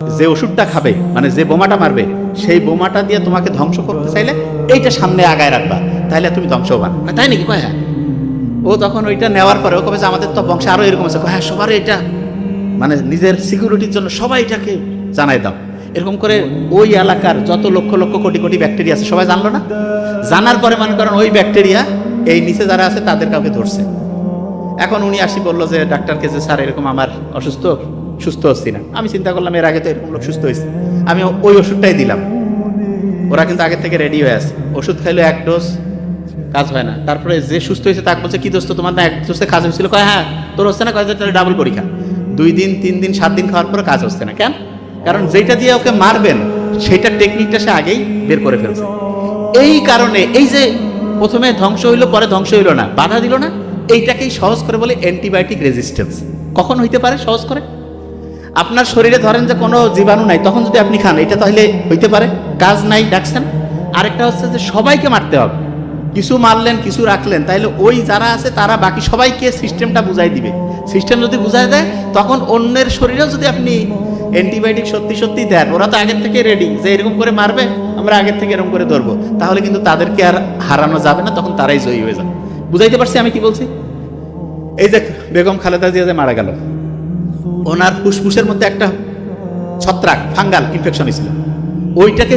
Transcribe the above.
যে ওষুধটা খাবে মানে যে বোমাটা মারবে সেই বোমাটা দিয়ে তোমাকে ধ্বংস করতে চাইলে এইটা সামনে আগায় রাখবা তাহলে তুমি ধ্বংস হবা তাই নাকি? কয় হ্যাঁ। ও তখন ওইটা নেওয়ার পরে ও কবে যে আমাদের তো বংশে আরও এরকম আছে কয়, হ্যাঁ সবার এটা মানে নিজের সিকিউরিটির জন্য সবাই এটাকে জানাই দাও। এরকম করে ওই এলাকার যত লক্ষ লক্ষ কোটি কোটি ব্যাকটেরিয়া আছে সবাই জানলো না? জানার পরে মনে করেন ওই ব্যাকটেরিয়া এই নিচে যারা আছে তাদের কাউকে ধরছে। এখন উনি আসি বলল যে ডাক্তারকে যে স্যার এরকম আমার অসুস্থ সুস্থ হচ্ছি না। আমি চিন্তা করলাম এর আগে তো এরকম লোক সুস্থ হয়েছে। আমি ওই ওষুধটাই দিলাম। ওরা কিন্তু আগে থেকে রেডি হয়ে আছে। ওষুধ খাইলো এক ডোজ কাজ হয় না। তারপরে যে সুস্থ হয়েছে তাকে বলছে, কি দোস্ত, তোমার না এক ডোজে কাজ হয়েছিল? কয় হ্যাঁ তোর হচ্ছে না? কয় তাহলে ডাবল পরীক্ষা। দুই দিন, তিন দিন, সাত দিন খাওয়ার পরে কাজ হচ্ছে না। কেন? কারণ যেটা দিয়ে ওকে মারবেন সেটা টেকনিকটা সে আগেই বের করে ফেলছে। এই কারণে এই যে প্রথমে ধ্বংস হইল, পরে ধ্বংস হইল না, বাধা দিল না, এইটাকেই সহজ করে বলে অ্যান্টিবায়োটিক রেজিস্ট্যান্স কখন হইতে পারে? সহজ করে? আপনার শরীরে ধরেন যে কোনো জীবাণু নাই, তখন যদি আপনি খান, এটা তাহলে হইতে পারে, কাজ নাই ডাকছেন আরেকটা হচ্ছে যে সবাইকে মারতে হবে। কিছু মারলেন, কিছু রাখলেন, তাহলে ওই যারা আছে, তারা বাকি সবাইকে সিস্টেমটা বুঝাই দিবে। সিস্টেম যদি বুঝাই দেয়, তখন অন্যের শরীরেও যদি আপনি অ্যান্টিবায়োটিক সত্যি সত্যি দেন, ওরা তো আগের থেকে রেডি যে এরকম করে মারবে, আমরা আগের থেকে এরকম করে ধরবো। তাহলে কিন্তু তাদেরকে আর হারানো যাবে না, তখন তারাই জয়ী হয়ে যাবে। বুঝাইতে পারছি আমি কি বলছি? এই যে বেগম খালেদা জিয়া যে মারা গেল ওনার ফুসফুসের মধ্যে একটা ছত্রাক ফাঙ্গাল ইনফেকশন ছিল ওইটাকে